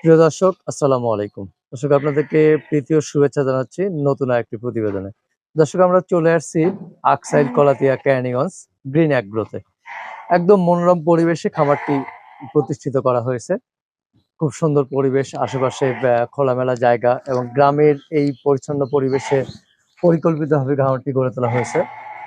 প্রিয় দর্শক, আসসালামু আলাইকুম। দর্শক, আপনাদেরকে প্রীতীয় শুভেচ্ছা জানাচ্ছি নতুন একটি প্রতিবেদনে। দর্শক, আমরা চলে আসছি আকসাইল কলাতিয়া ক্যানিগঞ্জ গ্রিন অ্যাগ্রোতে। একদম মনোরম পরিবেশে খামারটি প্রতিষ্ঠিত করা হয়েছে। খুব সুন্দর পরিবেশ, আশেপাশে খোলামেলা জায়গা এবং গ্রামের এই পরিচ্ছন্ন পরিবেশে পরিকল্পিতভাবে খামারটি গড়ে তোলা হয়েছে।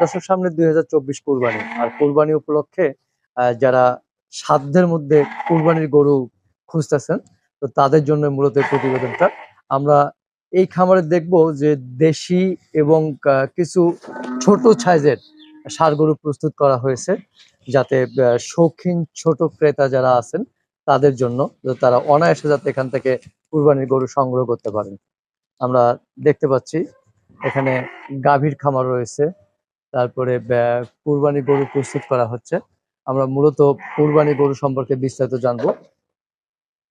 দর্শক, সামনে দুই হাজার চব্বিশ কুরবানি। আর কুরবানি উপলক্ষে যারা সাধ্যের মধ্যে কুরবানির গরু খুঁজতেছেন তো তাদের জন্য মূলত প্রতিবেদনটা। আমরা এই খামারে দেখব যে দেশি এবং কিছু ছোট সাইজের ষাড় গরু প্রস্তুত করা হয়েছে, যাতে শৌখিন ছোট ক্রেতা যারা আছেন তাদের জন্য তারা অনায়াসে যাতে এখান থেকে কুরবানির গরু সংগ্রহ করতে পারেন। আমরা দেখতে পাচ্ছি, এখানে গাভীর খামার রয়েছে, তারপরে কুরবানি গরু প্রস্তুত করা হচ্ছে। আমরা মূলত কুরবানি গরু সম্পর্কে বিস্তারিত জানব।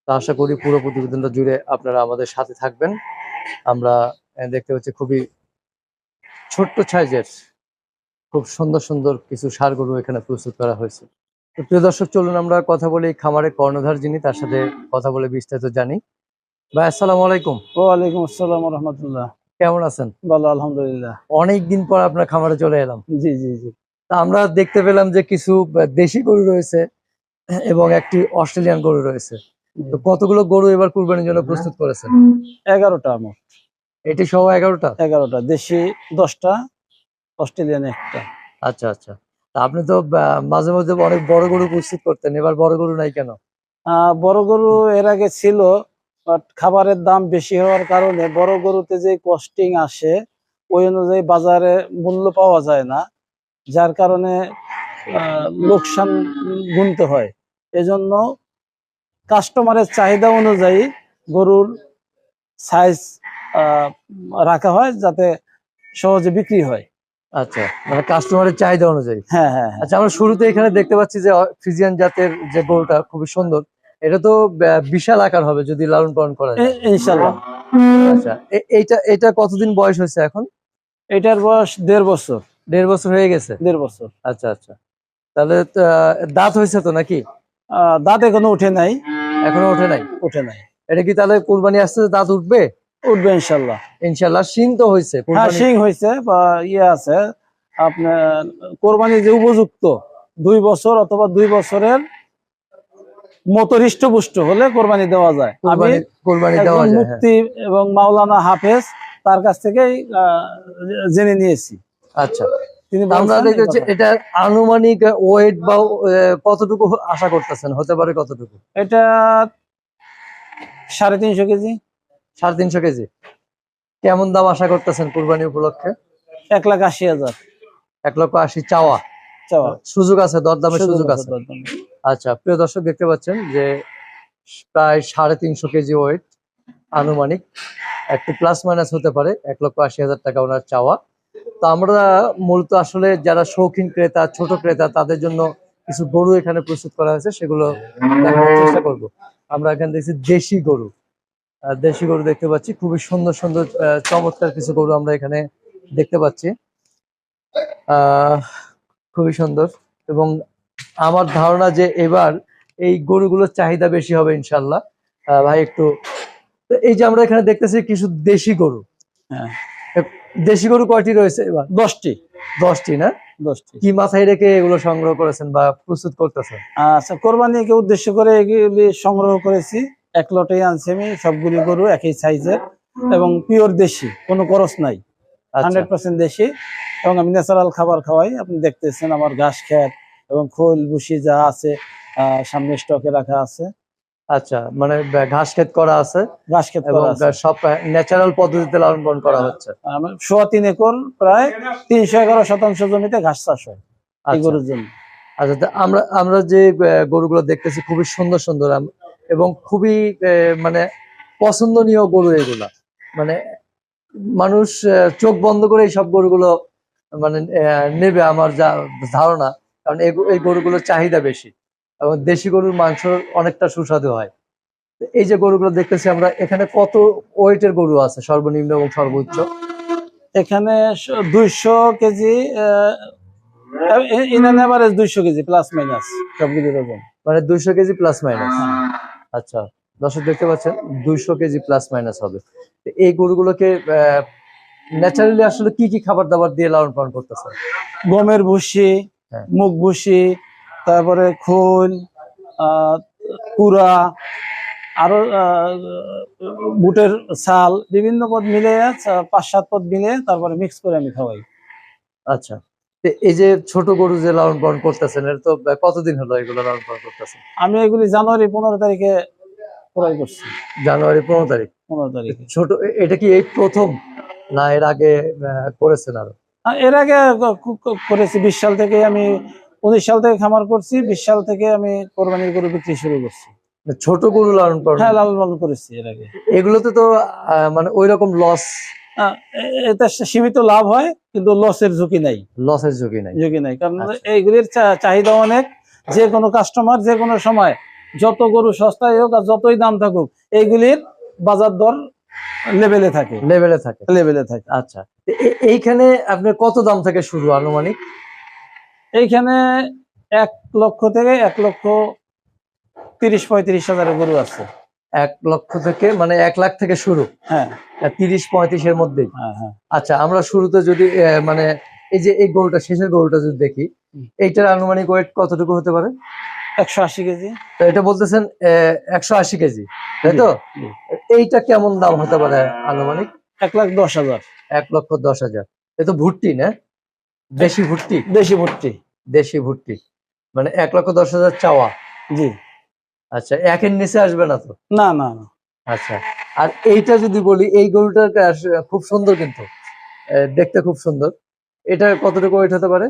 তা আশা করি পুরো প্রতিবেদনটা জুড়ে আপনারা আমাদের সাথে থাকবেন। আমরা দেখতে পাচ্ছি খুবই ছোট্ট সাইজের খুব সুন্দর সুন্দর কিছু সার গরু এখানে প্রস্তুত করা হয়েছে। তো প্রিয় দর্শক চলুন আমরা কথা বলি খামারে কর্ণধার যিনি তার সাথে কথা বলে বিস্তারিত জানি। ভাই আসসালামু আলাইকুম। ওয়ালাইকুম আসসালাম রহমতুল্লাহ। কেমন আছেন? ভালো আলহামদুলিল্লাহ। অনেক দিন পর আপনার খামারে চলে এলাম। জি জি জি। তা আমরা দেখতে পেলাম যে কিছু দেশি গরু রয়েছে এবং একটি অস্ট্রেলিয়ান গরু রয়েছে। তো কতগুলো গরু এবার কুরবানির জন্য প্রস্তুত করেছেন? এগারোটা আমার। এটি সহ এগারোটা? এগারোটা। দেশি দশটা অস্ট্রেলিয়ান একটা। আচ্ছা আচ্ছা। আপনি তো মাঝে মাঝে অনেক বড় গরু প্রস্তুত করতেন এবার বড় গরু নাই কেন? বড় গরু এর আগে ছিল বাট খাবারের দাম বেশি হওয়ার কারণে বড় গরুতে যে কস্টিং আসে ওই অনুযায়ী বাজারে মূল্য পাওয়া যায় না যার কারণে লোকসান গুনতে হয়। এজন্য কাস্টমারের চাহিদা অনুযায়ী গরুর সাইজ রাখা হয় যাতে সহজে বিক্রি হয়। আচ্ছা মানে কাস্টমারের চাহিদা অনুযায়ী। হ্যাঁ হ্যাঁ হ্যাঁ। আচ্ছা আমরা শুরুতে এখানে দেখতে পাচ্ছি যে ফ্রিজিয়ান জাতের যে গরুটা খুবই সুন্দর। এটা তো বিশাল আকার হবে যদি লালন পালন করা যায়। ইনশাল্লাহ আচ্ছা এইটা এটা কতদিন বয়স হয়েছে এখন? এটার বয়স দেড় বছর। দেড় বছর হয়ে গেছে? দেড় বছর। আচ্ছা আচ্ছা। তাহলে দাঁত হয়েছে তো নাকি? দাঁত এখনও উঠে নাই। এখনও ওঠে নাই? উঠে নাই। এটা কি তাহলে কুরবানি আসতে দাঁত উঠবে? উঠবে ইনশাল্লাহ ইনশাল্লাহ শিং তো হয়েছে হ্যাঁ শিং হয়েছে বা ইয়ে আছে। আপনার কোরবানি যে উপযুক্ত দুই বছর অথবা দুই বছরের মতো হৃষ্টপুষ্ট হলে কোরবানি দেওয়া যায়। আমি কুরবানি দেওয়া যায় হ্যাঁ। মুফতি এবং মাওলানা হাফেজ তার কাছ থেকেই আহ, জেনে নিয়েছি। আচ্ছা। তিনি আমরা। এটা আনুমানিক ওয়েট বা কতটুকু আশা করতেছেন? হতে পারে কতটুকু? এটা সাড়ে তিনশো কেজি। সাড়ে তিনশো কেজি। কেমন দাম আশা করতেছেন কুরবানি উপলক্ষে? এক লাখ আশি হাজার। এক লক্ষ আশি চাওয়া। চাওয়া। সুযোগ আছে দরদামের সুযোগ আছে আচ্ছা প্রিয় দর্শক দেখতে পাচ্ছেন যে প্রায় সাড়ে তিনশো কেজি ওয়েট আনুমানিক। একটু প্লাস মাইনাস হতে পারে এক লক্ষ আশি হাজার টাকা ওনার চাওয়া। তো আমরা মূলত আসলে যারা শৌখিন ক্রেতা, ছোট ক্রেতা, তাদের জন্য কিছু গরু এখানে প্রস্তুত করা হয়েছে, সেগুলো চেষ্টা করব। আমরা এখানে দেখছি দেশি গরু। দেশি গরু দেখতে পাচ্ছি, খুবই সুন্দর সুন্দর চমৎকার কিছু গরু আমরা এখানে দেখতে পাচ্ছি। খুবই সুন্দর। এবং আমার ধারণা যে এবার এই গরুগুলোর চাহিদা বেশি হবে ইনশাল্লাহ। ভাই, একটু এই যে আমরা এখানে দেখতেছি কিছু দেশি গরু। হ্যাঁ। দেশি গরু কয়টি রয়েছে এবার? দশটি। দশটি না? দশটি। কি মাথায় রেখে এগুলো সংগ্রহ করেছেন বা প্রস্তুত করতেছেন? আচ্ছা কোরবানিকে উদ্দেশ্য করে এগুলি সংগ্রহ করেছি। এক লটেই আনছি আমি সবগুলি গরু একই সাইজের এবং পিওর দেশি কোনো খরচ নাই। আচ্ছা। হান্ড্রেড পার্সেন্ট দেশি। এবং আমি ন্যাচারাল খাবার খাওয়াই। আপনি দেখতেছেন আমার ঘাস খ্যাত এবং খোল ভুসি যা আছে সামনে স্টকে রাখা আছে। আচ্ছা মানে ঘাস ক্ষেত করা আছে ঘাস ক্ষেত এবং করা আছে সব ন্যাচারাল পদ্ধতিতে লালন পালন করা হচ্ছে। সোয়া তিন একর প্রায় তিনশো এগারো শতাংশ জমিতে ঘাস চাষ হয় এই আচ্ছা। গরুর জন্য। আচ্ছা আমরা আমরা যে গরুগুলো দেখতেছি খুবই সুন্দর সুন্দর এবং খুবই মানে পছন্দনীয় গরু এগুলা। মানে মানুষ চোখ বন্ধ করে এই সব গরুগুলো মানে নেবে আমার যা ধারণা। কারণ এই গরুগুলোর চাহিদা বেশি। এবং দেশি গরুর মাংস অনেকটা সুস্বাদু হয়। এই যে গরুগুলো দেখতেছি আমরা এখানে কত ওয়েটের গরু আছে? সর্বনিম্ন এবং সর্বোচ্চ। এখানে দুইশো কেজি ইন এভারেজ দুইশো কেজি প্লাস মাইনাস সবগুলির ওজন মানে দুইশো কেজি প্লাস মাইনাস আচ্ছা দর্শক দেখতে পাচ্ছেন দুইশো কেজি প্লাস মাইনাস হবে। তো এই গরুগুলোকে ন্যাচারালি আসলে কি কি খাবার দাবার দিয়ে লালন পালন করতেছে গমের ভুসি হ্যাঁ। মুগ ভুসি তারপরে আহ, কুড়া আরও বুটের ছাল বিভিন্ন পদ মিলে পাঁচ সাত পদ মিলে তারপরে মিক্স করে আমি খাওয়াই। আচ্ছা। এই যে ছোট গরু যে লালন পালন করতেছেন এর তো কতদিন হলো এগুলো লালন পালন করতেছেন? আমি এগুলি জানুয়ারি পনেরো তারিখে ক্রয় করছি। জানুয়ারি পনেরো তারিখ? পনেরো তারিখ। ছোট এটা কি এই প্রথম? না এর আগে করেছেন আরও? এর আগে করেছি। বিশ সাল থেকে আমি উনিশ সাল থেকে খামার করছি বিশ সাল থেকে আমি কোরবানির গরু বিক্রি শুরু করছি। মানে ছোট গরু লালন পালন? হ্যাঁ লালন পালন করেছি এর আগে। এগুলোতে তো মানে ওই রকম লস আহ, এ- এতে সীমিত লাভ হয় কিন্তু লসের ঝুঁকি নাই। লসের ঝুঁকি নাই। ঝুঁকি নাই কারণ আচ্ছা। এইগুলির চাহিদা অনেক। যে কোনো কাস্টমার যে কোনো সময় যত গরু সস্তায় হোক আর যতই দাম থাকুক এইগুলির বাজার দর লেভেলে থাকে। লেভেলে থাকে। লেভেলে থাকে। আচ্ছা। এইখানে আপনার কত দাম থেকে শুরু আনুমানিক? এইখানে এক লক্ষ থেকে এক লক্ষ তিরিশ পঁয়ত্রিশ হাজারের গরু আছে। এক লক্ষ থেকে মানে এক লাখ থেকে শুরু। হ্যাঁ। তিরিশ পঁয়ত্রিশের মধ্যেই। হ্যাঁ হ্যাঁ। আচ্ছা আমরা শুরুতে যদি মানে এই যে এই গরুটা শেষের গরুটা যদি দেখি এইটার আনুমানিক ওয়েট কতটুকু হতে পারে? একশো আশি কেজি। তো এটা বলতেছেন একশো আশি কেজি তাই তো? এইটা কেমন দাম হতে পারে আনুমানিক? এক লাখ দশ হাজার। এক লক্ষ দশ হাজার। এ তো ভুট্টি না? দেশি ভুট্টি? দেশি ভর্তি দেশি ভুট্টি। মানে এক লক্ষ দশ হাজার চাওয়া? জি। আচ্ছা একের নিচে আসবে না তো? না না না। আচ্ছা আর এইটা যদি বলি এই গরুটা খুব সুন্দর কিন্তু। দেখতে খুব সুন্দর। এটা কতটুকু ওয়েট হতে পারে?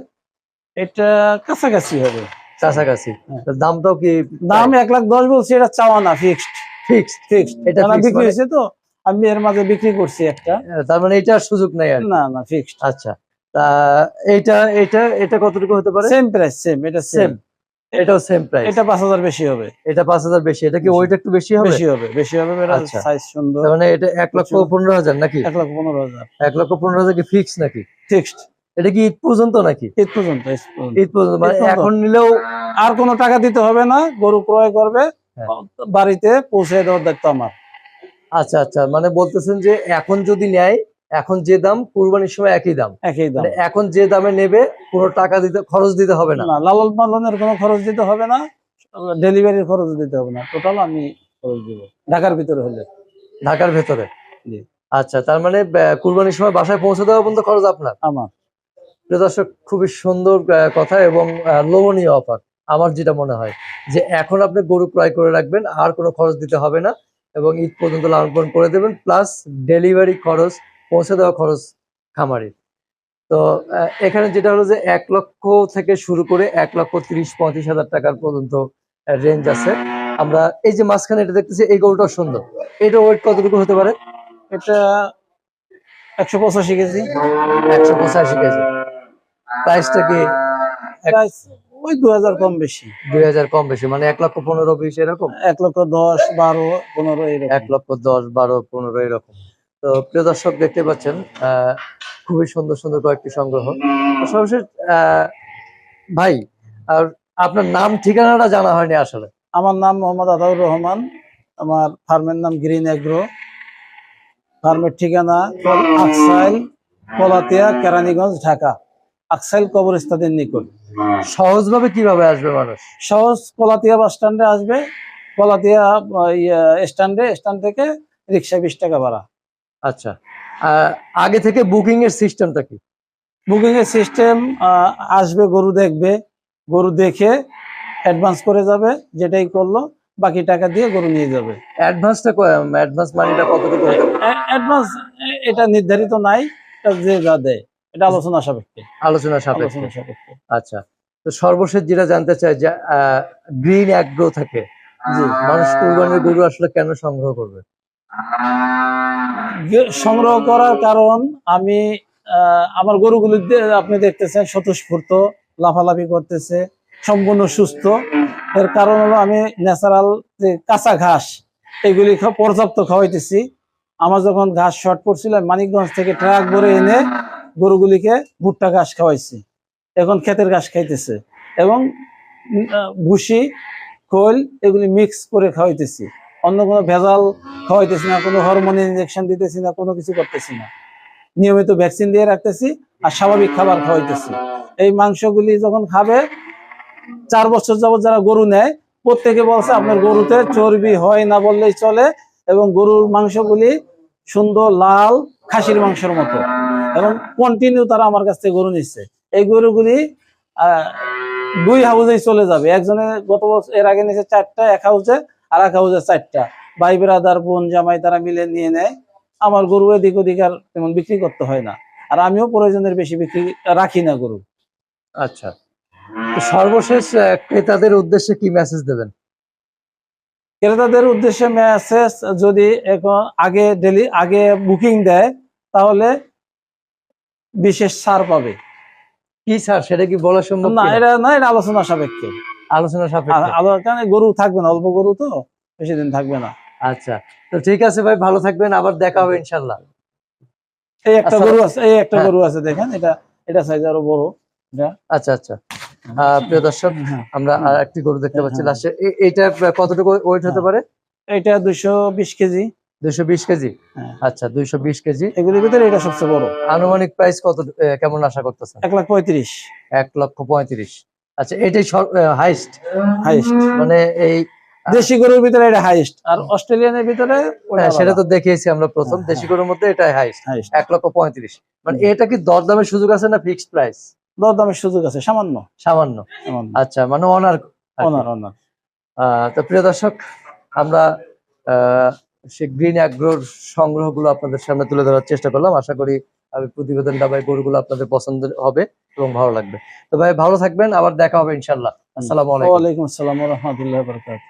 এটা কাছাকাছি হবে। কাছাকাছি। হ্যাঁ। দামটাও কি দাম এক লাখ দশ বলছি এটা চাওয়া না ফিক্সড ফিক্সড ফিক্সড এটা এটা বিক্রি মানে- হয়েছে তো আমি এর মাঝে বিক্রি করছি একটা। তার মানে এটার সুযোগ নেই আর না না ফিক্সড আচ্ছা তা এইটা এটা এটা কতটুকু হতে পারে? সেম প্রাইস সেম এটা সেম এটাও সেম প্রাইস এটা পাঁচ হাজার বেশি হবে। এটা পাঁচ হাজার বেশি এটা কি। ওয়েট একটু বেশি হবে? বেশি হবে বেশি হবে এটা আচ্ছা। সাইজ সুন্দর। মানে এটা এক লক্ষ প্রচুর। পনেরো হাজার নাকি? এক লাখ পনেরো হাজার। এক লক্ষ পনেরো হাজার কি ফিক্স নাকি? ফিক্সড এটা কি ঈদ পর্যন্ত নাকি? ঈদ পর্যন্ত ঈদ পর্যন্ত। মানে এখন নিলেও আর কোনো টাকা দিতে হবে না গরু ক্রয় করবে হ্যাঁ। বাড়িতে পৌঁছে দেওয়ার দায়িত্ব আমার। আচ্ছা আচ্ছা মানে বলতেছেন যে এখন যদি নেয় এখন যে দাম কুরবানির সময় একই দাম। একই দাম। মানে এখন যে দামে নেবে কোনো টাকা দিতে খরচ দিতে হবে না। লালন পালনের কোনো খরচ দিতে হবে না ডেলিভারির খরচ দিতে হবে না। টোটাল আমি খরচ দিব। ঢাকার ভিতরে হলে। ঢাকার ভেতরে? আচ্ছা তার মানে কুরবানির সময় বাসায় পৌঁছে দেওয়া পর্যন্ত খরচ আপনার? আমার। প্রিয় দর্শক খুবই সুন্দর কথা এবং লোভনীয় অফার। আমার যেটা মনে হয় যে এখন আপনি গরু ক্রয় করে রাখবেন আর কোনো খরচ দিতে হবে না এবং ঈদ পর্যন্ত লালন পালন করে দেবেন প্লাস ডেলিভারি খরচ পৌঁছে দেওয়া খরচ খামারির তো এখানে যেটা হলো যে এক লক্ষ থেকে শুরু করে এক লক্ষ তিরিশ পঁয়ত্রিশ হাজার টাকার পর্যন্ত রেঞ্জ আছে। আমরা এই যে মাঝখানে এটা দেখতেছি এই গরুটাও সুন্দর। এটা ওয়েট কতটুকু হতে পারে? এটা একশো পঁচাশি কেজি। একশো পঁচাশি কেজি। প্রাইসটা কি ওই দু হাজার কম বেশি। দুই হাজার কম বেশি মানে এক লক্ষ পনেরো বিশ এরকম? এক লক্ষ দশ বারো পনেরো এক লক্ষ দশ বারো পনেরো এরকম। তো প্রিয় দর্শক দেখতে পাচ্ছেন খুবই সুন্দর সুন্দর কয়েকটি সংগ্রহ। সর্বশেষ ভাই আর আপনার নাম ঠিকানাটা জানা হয়নি আসলে। আমার নাম মোহাম্মদ আতাউর রহমান আমার ফার্মের নাম গ্রিন এগ্রো। ফার্মের ঠিকানা আকসাইল কলাতিয়া কেরানীগঞ্জ ঢাকা। আকসাইল কবরস্থানের নিকট। সহজভাবে কীভাবে আসবে মানুষ? সহজ কলাতিয়া বাস স্ট্যান্ডে আসবে। কলাতিয়া আহ, ইয়ে, স্ট্যান্ডে স্ট্যান্ড থেকে রিক্সা বিশ টাকা ভাড়া। আচ্ছা আহ, আগে থেকে বুকিং এর সিস্টেমটা কি? বুকিং এর সিস্টেম আসবে গরু দেখবে গরু দেখে অ্যাডভান্স করে যাবে যেটাই করল বাকি টাকা দিয়ে গরু নিয়ে যাবে। অ্যাডভান্সটা অ্যাডভান্স মানিটা কতটুকু? অ্যাডভান্স এটা নির্ধারিত নাই এটা যে যা দেয় এটা আলোচনা সাপেক্ষে। আলোচনা সাপেক্ষে। সাপেক্ষে। আচ্ছা তো সর্বশেষ যেটা জানতে চাই যে গ্রিন অ্যাগ্রো থাকে জি মানুষ কুরবানির গরু আসলে কেন সংগ্রহ করবে? সংগ্রহ করার কারণ আমি আমার গরুগুলি আপনি দেখতেছেন স্বতঃস্ফূর্ত, লাফালাফি করতেছে, সম্পূর্ণ সুস্থ। এর কারণ হলো আমি ন্যাচারাল যে কাঁচা ঘাস, এগুলি পর্যাপ্ত খাওয়াইতেছি। আমার যখন ঘাস শর্ট পড়ছিল মানিকগঞ্জ থেকে ট্রাক ভরে এনে গরুগুলিকে ভুট্টা ঘাস খাওয়াইছি। এখন ক্ষেতের ঘাস খাইতেছে। এবং ভুসি, খোল, এগুলি মিক্স করে খাওয়াইতেছি। অন্য কোনো ভেজাল খাওয়াইতেছি না, কোনো হরমোন ইনজেকশন দিতেছি না, কোনো কিছু করতেছি না। নিয়মিত ভ্যাকসিন দিয়ে রাখতেছি আর স্বাভাবিক খাবার খাওয়াইতেছি। এই মাংসগুলি যখন খাবে, চার বছর যাবত যারা গরু নেয়, প্রত্যেকে বলছে, আপনার গরুতে চর্বি হয় না বললেই চলে। এবং গরুর মাংসগুলি সুন্দর লাল খাসির মাংসের মতো। এবং কন্টিনিউ তারা আমার কাছ থেকে গরু নিচ্ছে। এই গরুগুলি দুই হাউজেই চলে যাবে। একজনে গত বছর, এর আগে নিয়েছে চারটা, এক হাউজে আর এক হাউজে চারটা। ভাই ব্রাদার বোন জামাই তারা মিলে নিয়ে নেয়। আমার গরু এদিক ওদিক আর তেমন বিক্রি করতে হয় না। আর আমিও প্রয়োজনের বেশি বিক্রি রাখি না গরু। আচ্ছা। সর্বশেষ ক্রেতাদের উদ্দেশ্যে কি মেসেজ দেবেন? ক্রেতাদের উদ্দেশ্যে মেসেজ যদি এখন আগে ডেলি আগে বুকিং দেয় তাহলে বিশেষ ছাড় পাবে। কি স্যার সেটা কি বলা সম্ভব না এটা না এটা আলোচনা সাপেক্ষে। আলোচনা সাপেক্ষে। গরু থাকবে না অল্প গরু তো বেশি দিন থাকবে না। আচ্ছা তো ঠিক আছে ভাই ভালো থাকবেন আবার দেখা হবে ইনশাল্লাহ এই একটা। গরু আছে এই একটা হ্যাঁ। গরু আছে দেখেন এটা এটা সাইজ আরও বড় আচ্ছা আচ্ছা। প্রিয় দর্শক হ্যাঁ। আমরা আর একটি গরু দেখতে পাচ্ছি হ্যাঁ। লাস্টে। এইটা কতটুকু ওয়েট হতে। পারে? এটা দুইশো বিশ কেজি। দুইশো বিশ কেজি। আচ্ছা দুইশো বিশ কেজি। এগুলির ভিতরে এটা সবচেয়ে বড়। আনুমানিক প্রাইস কত কেমন আশা করতেছেন? এক লাখ পঁয়ত্রিশ। এক লক্ষ পঁয়ত্রিশ। আচ্ছা এটাই হাইস্ট হাইস্ট মানে এই দেশি গরুর ভিতরে এটা হাইস্ট আর অস্ট্রেলিয়ানের ভিতরে হ্যাঁ, সেটা তো দেখিয়েছি আমরা প্রথম হ্যাঁ, দেশি গরুর মধ্যে এটাই হাইস্ট এক লক্ষ পঁয়ত্রিশ। মানে এটা কি দরদামের সুযোগ আছে না ফিক্সড প্রাইস দরদামের সুযোগ আছে সামান্য। সামান্য। আচ্ছা মানে অনার অনার অনার আহ, তো প্রিয় দর্শক আমরা আহ, সে গ্রিন অ্যাগ্রোর সংগ্রহগুলো আপনাদের সামনে তুলে ধরার চেষ্টা করলাম। আশা করি আমি প্রতিবেদনটা ভাই গরুগুলো আপনাদের পছন্দ হবে। এবং ভালো লাগবে। তো ভাই ভালো থাকবেন, আবার দেখা হবে ইনশাল্লাহ আসসালামু আলাইকুম। ওয়ালাইকুম আসসালাম রহমতুল্লাহ বরকাত